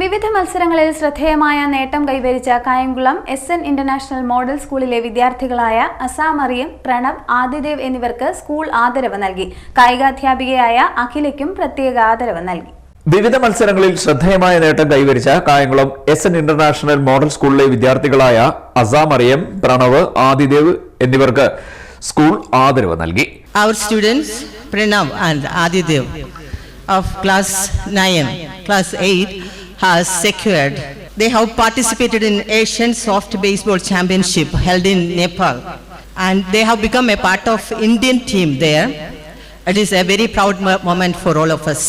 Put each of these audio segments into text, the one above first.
വിവിധ മത്സരങ്ങളിൽ ശ്രദ്ധേയമായ നേട്ടം കൈവരിച്ച Kayamkulam S N international model സ്കൂളിലെ വിദ്യാർത്ഥികളായ അസാമറിയം പ്രണവ് ആദിദേവ് എന്നിവർക്ക് സ്കൂൾ ആദരവ് നൽകി. കായികാധ്യാപികയായ അഖിലയ്ക്കും പ്രത്യേക ആദരവ് നൽകി. വിവിധ മത്സരങ്ങളിൽ ശ്രദ്ധേയമായ നേട്ടം കൈവരിച്ച Kayamkulam S N international model സ്കൂളിലെ വിദ്യാർത്ഥികളായ അസാമറിയം പ്രണവ് ആദിദേവ് എന്നിവർക്ക് സ്കൂൾ ആദരവ് നൽകി. Our students Pranav and Adidev of class 9, class 8, has secured. They have participated in Asian Soft Baseball Championship held in Nepal, and they have become a part of Indian team there. It is a very proud moment for all of us.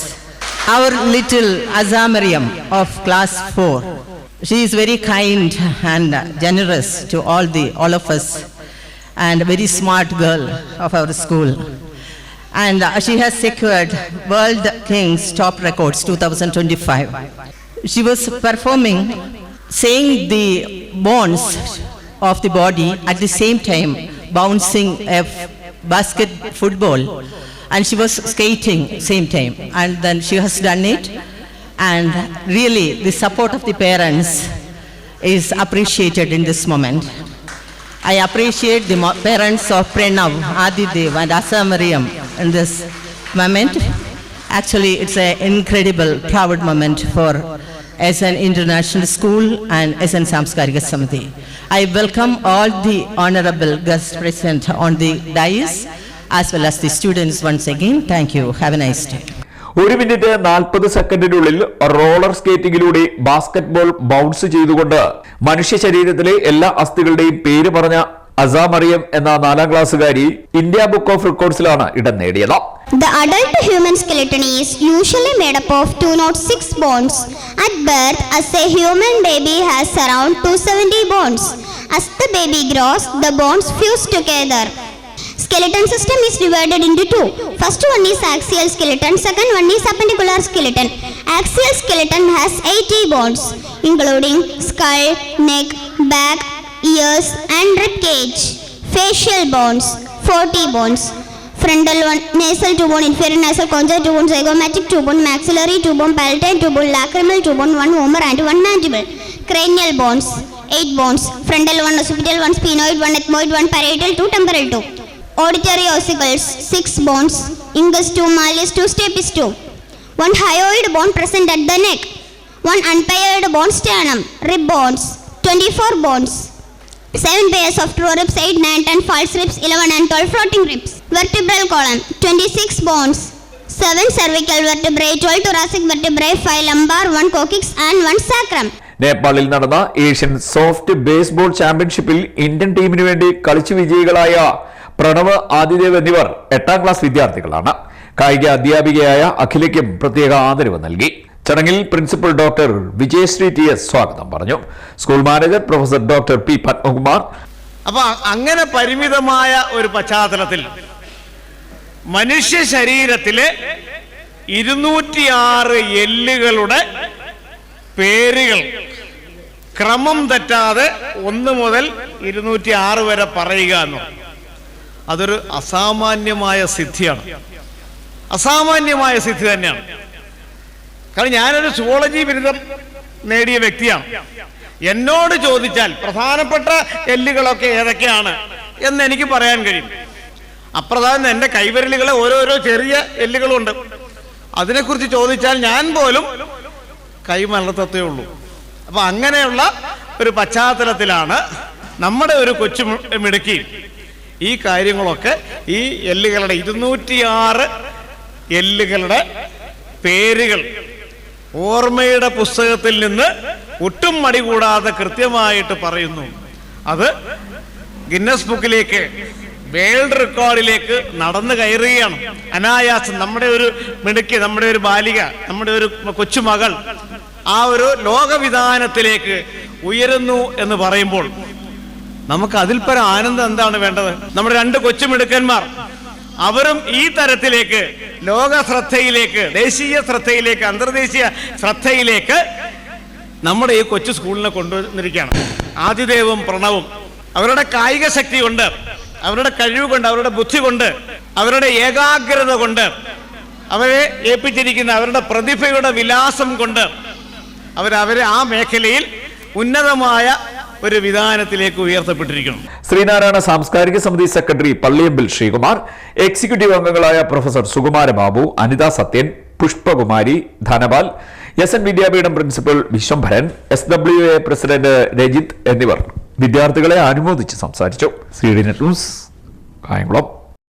Our little Azamariam of class 4, she is very kind and generous to all the all of us and a very smart girl of our school. And she has secured World Kings Top Records 2025. She was performing, saying the bones of the body at the same time bouncing a basket football and she was skating same time and then she has done it and really the support of the parents is appreciated in this moment. I appreciate the parents of Pranav, Adidev and Asamariam in this moment. Actually, it's an incredible, proud moment for SN International School and as SN Samskarika Samiti. I welcome all the honorable guests present on the dais as well as the students once again. Thank you. Have a nice day. ഒരു minute നാൽപ്പത് സെക്കൻഡിനുള്ളിൽ roller സ്കേറ്റിംഗിലൂടെ basketball bounce ചെയ്തുകൊണ്ട് മനുഷ്യ ശരീരത്തിലെ എല്ലാ അസ്ഥികളുടെയും പേര് പറഞ്ഞ അസാമറിയം എന്ന നാലാം ക്ലാസ്സുകാരി ഇന്ത്യ ബുക്ക് ഓഫ് റെക്കോർഡ്സിലാണ് ഇടം നേടിയത് The adult human skeleton is usually made up of 206 bones. At birth, as a human baby has around 270 bones. As the baby grows, the bones fuse together. Skeleton system is divided into two. First one is axial skeleton, second one is appendicular skeleton. Axial skeleton has 80 bones, including skull, neck, back, ears, and rib cage. Facial bones, 40 bones. Frontal one, nasal two bone, inferior nasal concha two bone, zygomatic two bone, maxillary two bone, palatal two bone, lacrimal two bone, one vomer and one mandible. Cranial bones, eight bones. Frontal one, occipital one, sphenoid one, ethmoid one, parietal two, temporal two. Auditory ossicles, six bones. Ingus two, malleus two, stapes two. One hyoid bone present at the neck. One unpaired bone sternum, rib bones, 24 bones. Seven pairs of true ribs, 8, 9, 10 false ribs, 11 and 12 floating ribs. Vertebral column, 26 bones. 7 cervical vertebrae, 12 thoracic vertebrae, 5 lumbar, 1 coccyx and 1 sacrum. നേപ്പാളിൽ നടന്ന Asian soft baseball ചാമ്പ്യൻഷിപ്പിൽ Indian ടീമിനു വേണ്ടി കളിച്ചു വിജയികളായ പ്രണവ് ആദിദേവ് എന്നിവർ എട്ടാം class വിദ്യാർത്ഥികളാണ് കായിക അധ്യാപികയായ അഖിലയ്ക്കും പ്രത്യേക ആദരവ് നൽകി ചടങ്ങിൽ principal doctor Vijayasree T S സ്വാഗതം പറഞ്ഞു. School manager professor doctor P Padmakumar. അപ്പൊ അങ്ങനെ പരിമിതമായ ഒരു പശ്ചാത്തലത്തിൽ മനുഷ്യ ശരീരത്തിലെ ഇരുന്നൂറ്റിയാറ് എല്ലുകളുടെ പേരുകൾ ക്രമം തെറ്റാതെ ഒന്ന് മുതൽ ഇരുന്നൂറ്റി ആറ് വരെ പറയുക എന്ന്. അതൊരു അസാമാന്യമായ സിദ്ധിയാണ്. അസാമാന്യമായ സിദ്ധി തന്നെയാണ്. കാരണം ഞാനൊരു സുവോളജി ബിരുദം നേടിയ വ്യക്തിയാണ്. എന്നോട് ചോദിച്ചാൽ പ്രധാനപ്പെട്ട എല്ലുകളൊക്കെ ഏതൊക്കെയാണ് എന്ന് എനിക്ക് പറയാൻ കഴിയും. അപ്രധാനം എന്റെ കൈവിരലുകളെ ഓരോരോ ചെറിയ എല്ലുകളുണ്ട്. അതിനെക്കുറിച്ച് ചോദിച്ചാൽ ഞാൻ പോലും കൈമലർത്തത്തേ ഉള്ളൂ. അപ്പൊ അങ്ങനെയുള്ള ഒരു പശ്ചാത്തലത്തിലാണ് നമ്മുടെ ഒരു കൊച്ചു മിടുക്കി ഈ കാര്യങ്ങളൊക്കെ ഈ എല്ലുകളുടെ ഇരുന്നൂറ്റിയാറ് എല്ലുകളുടെ പേരുകൾ ഓർമ്മയുടെ പുസ്തകത്തിൽ നിന്ന് ഒട്ടും മടി കൂടാതെ കൃത്യമായിട്ട് പറയുന്നു. അത് ഗിന്നസ് ബുക്കിലേക്ക് വേൾഡ് റെക്കോർഡിലേക്ക് നടന്നു കയറുകയാണ്. അനായാസം നമ്മുടെ ഒരു മിടുക്കി നമ്മുടെ ഒരു ബാലിക നമ്മുടെ ഒരു കൊച്ചുമകൾ ആ ഒരു ലോകവിധാനത്തിലേക്ക് ഉയരുന്നു എന്ന് പറയുമ്പോൾ നമുക്ക് അതിൽ പരം ആനന്ദം എന്താണ് വേണ്ടത്? നമ്മുടെ രണ്ട് കൊച്ചുമിടുക്കന്മാർ അവരും ഈ തരത്തിലേക്ക് ലോക ശ്രദ്ധയിലേക്ക് ദേശീയ ശ്രദ്ധയിലേക്ക് അന്തർദേശീയ ശ്രദ്ധയിലേക്ക് നമ്മുടെ ഈ കൊച്ചു സ്കൂളിനെ കൊണ്ടുവന്നിരിക്കുകയാണ്. ആദിദേവും പ്രണവും അവരുടെ കായിക ശക്തി കൊണ്ട് അവരുടെ കഴിവ് കൊണ്ട് അവരുടെ ബുദ്ധി കൊണ്ട് അവരുടെ ഏകാഗ്രത കൊണ്ട് അവരെ ഏൽപ്പിച്ചിരിക്കുന്ന അവരുടെ പ്രതിഭയുടെ വിലാസം കൊണ്ട് അവരവരെ ആ മേഖലയിൽ ഉന്നതമായ ഒരു വിധാനത്തിലേക്ക് ഉയർത്തപ്പെട്ടിരിക്കുന്നു. ശ്രീനാരായണ സാംസ്കാരിക സമിതി സെക്രട്ടറി പള്ളിയമ്പിൽ ശ്രീകുമാർ എക്സിക്യൂട്ടീവ് അംഗങ്ങളായ professor Sukumara Babu Anitha Sathyan Pushpakumari Dhanapal S N Vidyapeetham principal Viswambharan S W A president Rajith എന്നിവർ വിദ്യാർത്ഥികളെ അനുമോദിച്ച് സംസാരിച്ചു. C D net news Kayamkulam.